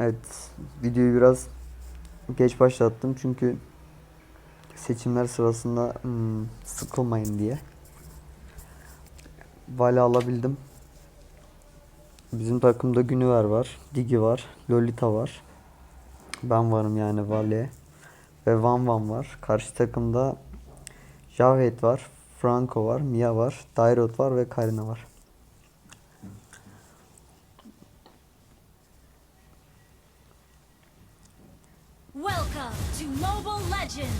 Evet, videoyu biraz geç başlattım çünkü seçimler sırasında hmm, sıkılmayın diye. Vale alabildim. Bizim takımda Günüver var, Digi var, Lolita var. Ben varım yani Vale. Ve Van Van var. Karşı takımda Javed var, Franco var, Mia var, Dairot var ve Karina var. Welcome to Mobile Legends!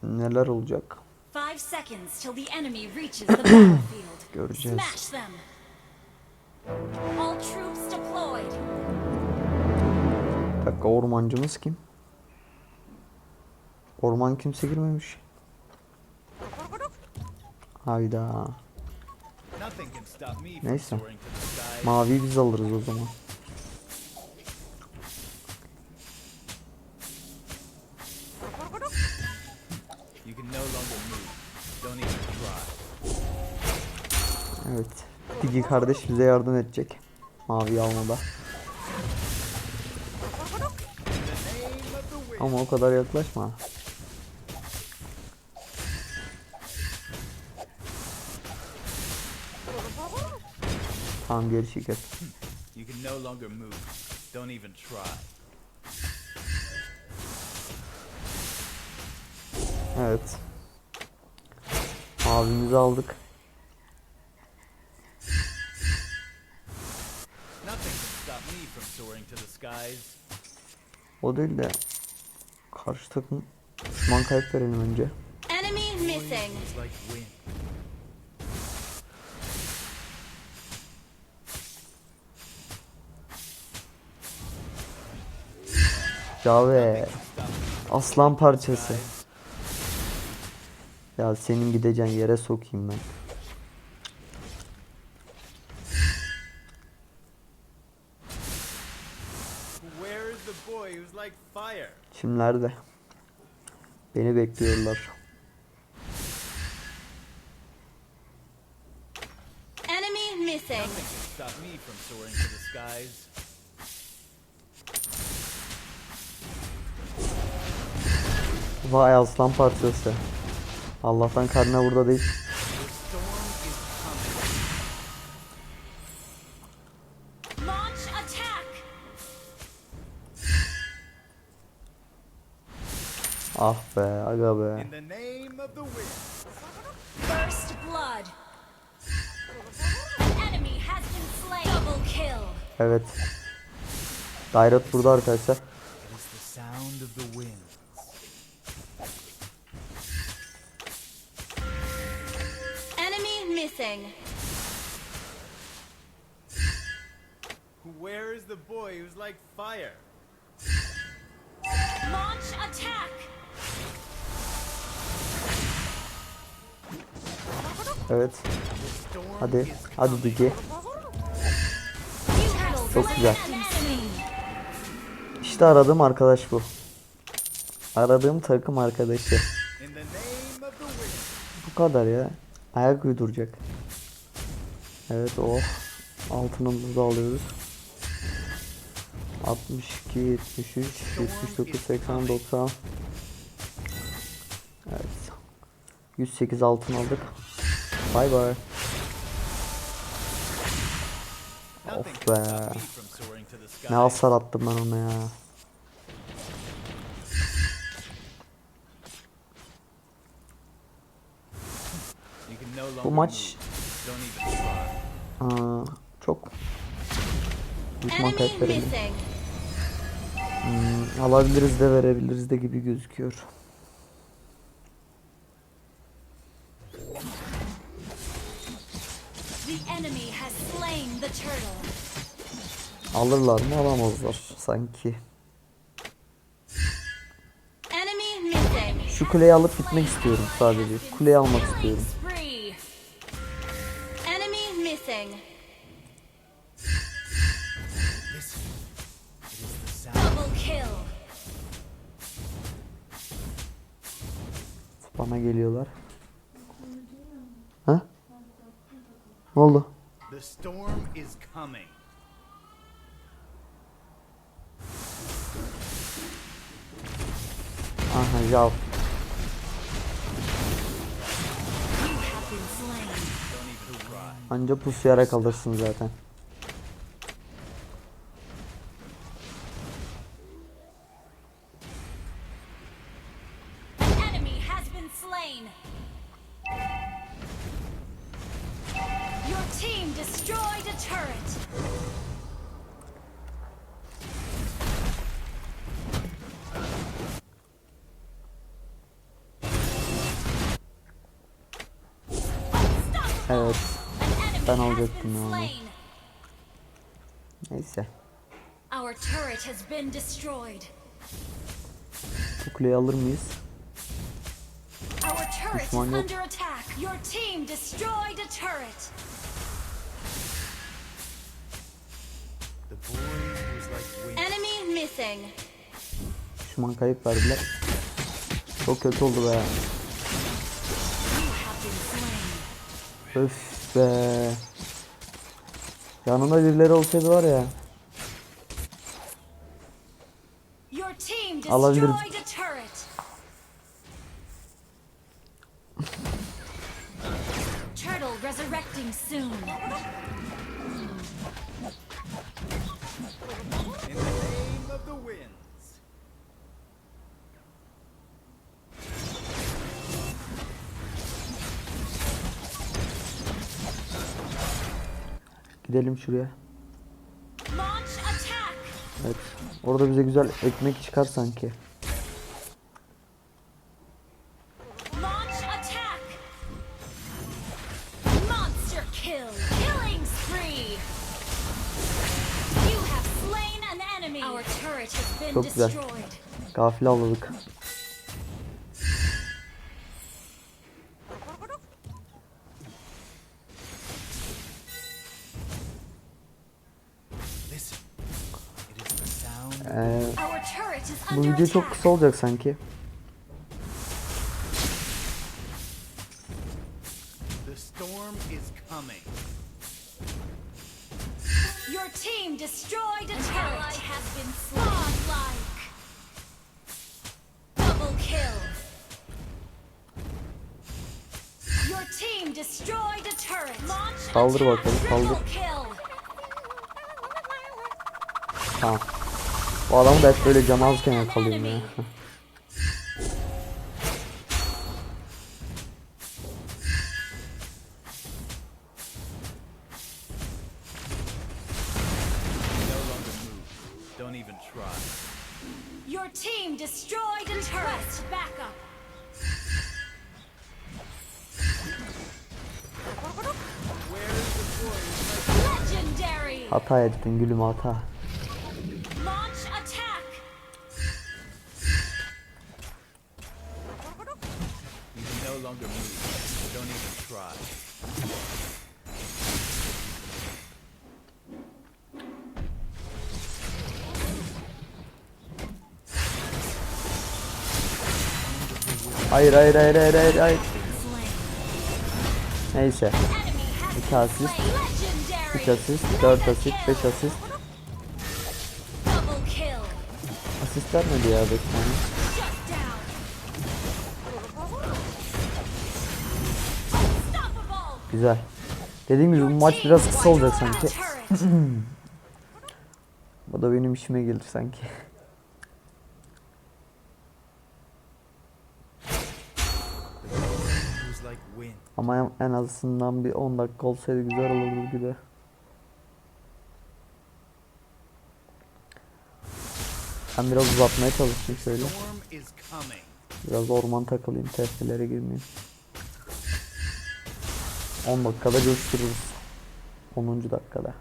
Şimdi neler olacak? Five seconds till the enemy reaches the battlefield. Göreceğiz. Smash them! All troops deployed! Bir dakika ormancımız kim? Orman kimse girmemiş. Hayda. Nothing can stop me from Neyse. Mavi biz alırız o zaman. Evet. Digi kardeş bize yardım edecek. Mavi almada. Ama o kadar yaklaşma. Tamam geri çek et. You can no longer move. Don't even try. Evet. Mavimizi aldık. Nothing can stop me from soaring to the skies. O değil de karşı takım düşman kayıp verelim önce. Wind. Cave. Aslan parçası. Ya senin gideceğin yere sokayım ben. Where is the boy who's like fire? Kimlerde? Beni bekliyorlar. Enemy missing! Stop me from soaring to the skies. Vay aslan parçası. Allah'tan karnına burada değil. Ah be aga be. In the name of the wind. First blood! An enemy has been slain! Double kill! Evet. Dairot burada arkadaşlar. It is the sound of the wind. Enemy missing! Where is the boy who's like fire? Launch attack! Evet. Hadi. Hadi. Digi. Çok güzel. İşte aradığım arkadaş bu. Aradığım takım arkadaşı. Bu kadar ya. Ayak uyduracak. Evet oh. Altınımızı alıyoruz. 62, 73, 79, 80, 90. Evet. 108 altın aldık. Bay bay. Of be. Ne hasar attım ben ona ya. Bu maç aa, çok düşman missing! Hmm, alabiliriz de verebiliriz de gibi gözüküyor. Alırlar mı alamazlar sanki. Şu kuleyi alıp gitmek istiyorum sadece. Kuleyi almak istiyorum. Bana geliyorlar. Ha? Ne oldu? The storm is coming. Try. Anca pusuyarak alırsın zaten. Evet. An enemy Ben has alacaktım been ya onu. slain. Neyse. Our turret has been destroyed. Bu kuleyi alır mıyız? Our turret is Düşman yok. under attack. Your team destroyed a turret. The boy was like wind. Enemy missing. Düşman kayıp verdiler. Çok kötü oldu be. Öf be. Yanında birileri olsaydı var ya. Your Gidelim şuraya. Evet. Orada bize güzel ekmek çıkar sanki. Launch attack. Monster kill. Bu video çok kısa olacak sanki. The storm is coming. Your team destroyed a turret. Has been like Double kill. Your team destroyed a turret. Launch Saldır bakalım, saldır. kill. Tamam. Bu adamı da hep böyle can azken yakalayayım ya. Your team destroyed a turret. Backup. Hata ettin gülüm hata. Hayır hayır hayır hayır hayır hayır. Neyse. Enemy has İki been asist. slain. Legendary. 3 asist, 4 asist, 5 asist. Double kill. Asist vermedi Güzel. Dediğim gibi bu maç biraz kısa olacak sanki. Bu da benim işime gelir sanki. Ama en- azından bir 10 dakika olsaydı güzel olurdu gibi. Ben biraz uzatmaya çalışayım şöyle. Biraz orman takılayım, testelere girmeyeyim. 10 dakikada gösteririz. 10. dakikada.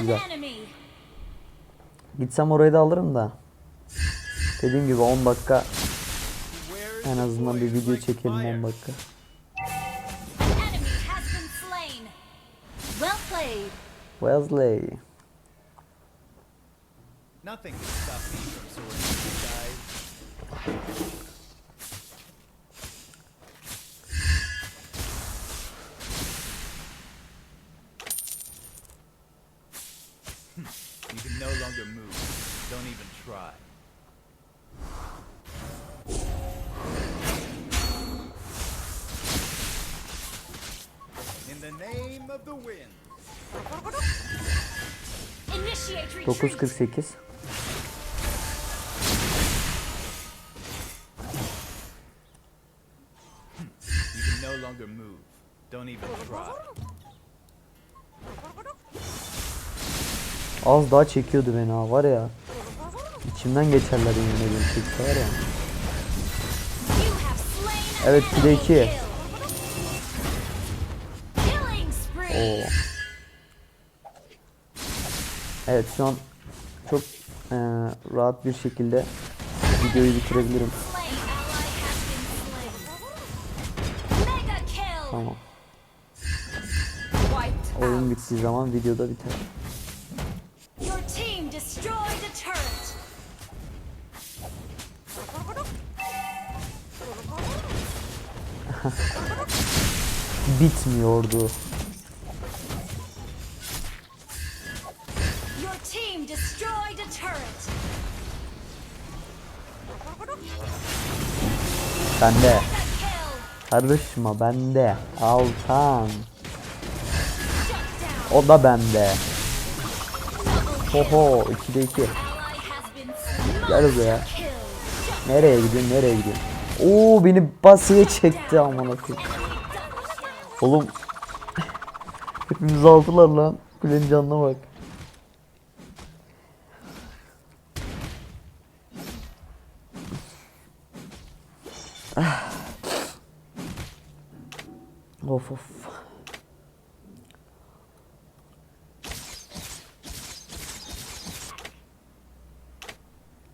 Güzel. Gitsem orayı da alırım da. Dediğim gibi 10 dakika en azından bir video çekelim 10 dakika. Wesley. Nothing can stop me you can no longer move. Don't even try. In the name of the wind. Initiate retreat. 948. longer move. Don't even try. Az daha çekiyordu beni ha var ya. İçimden geçerler yemin ediyorum çekse var ya. Evet, bir de iki. Oo. Evet şu an çok eee, rahat bir şekilde videoyu bitirebilirim. Oyun bittiği zaman videoda biter. Bitmiyordu. Your team destroyed a turret. Bende. Karışma bende. Altan. O da bende. Oho 2'de 2. Ally has been slain. Gel buraya. Nereye gidiyorsun nereye gidiyorsun? Oo beni basıya çekti amına koyayım. Oğlum hepimiz aldılar lan. Kulenin canına bak. Ah. Of of.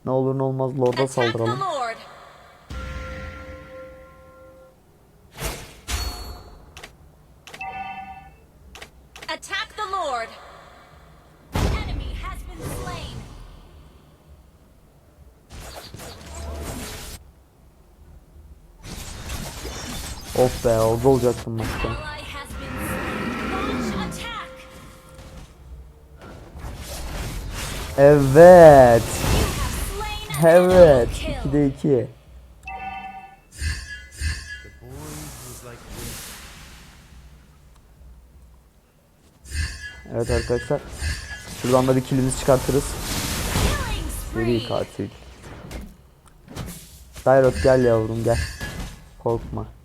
Ne olur ne olmaz Lord'a saldıralım. Lord. Attack the Lord. Enemy has been slain. Of be orada olacaktım maçta. Evet. Evet. enemy kill. 2'de 2. The boy was like wind. Evet arkadaşlar. Şuradan da bir kilimizi çıkartırız. Seri katil. Dairot gel yavrum gel. Korkma.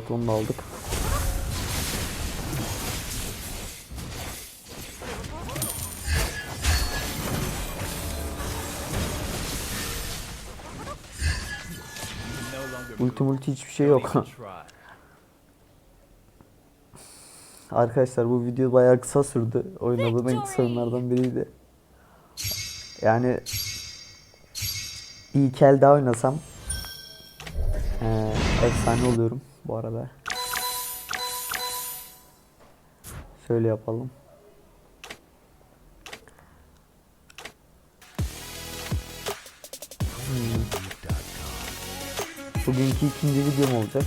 Evet onu da aldık. Ulti multi hiçbir şey yok. Arkadaşlar bu video bayağı kısa sürdü. Oynadığım en kısa oyunlardan biriydi. Yani bir iki el daha oynasam eee, efsane oluyorum bu arada. Şöyle yapalım. Hmm. Bugünkü ikinci videom olacak.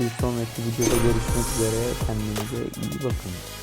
Bir sonraki videoda görüşmek üzere. Kendinize iyi bakın.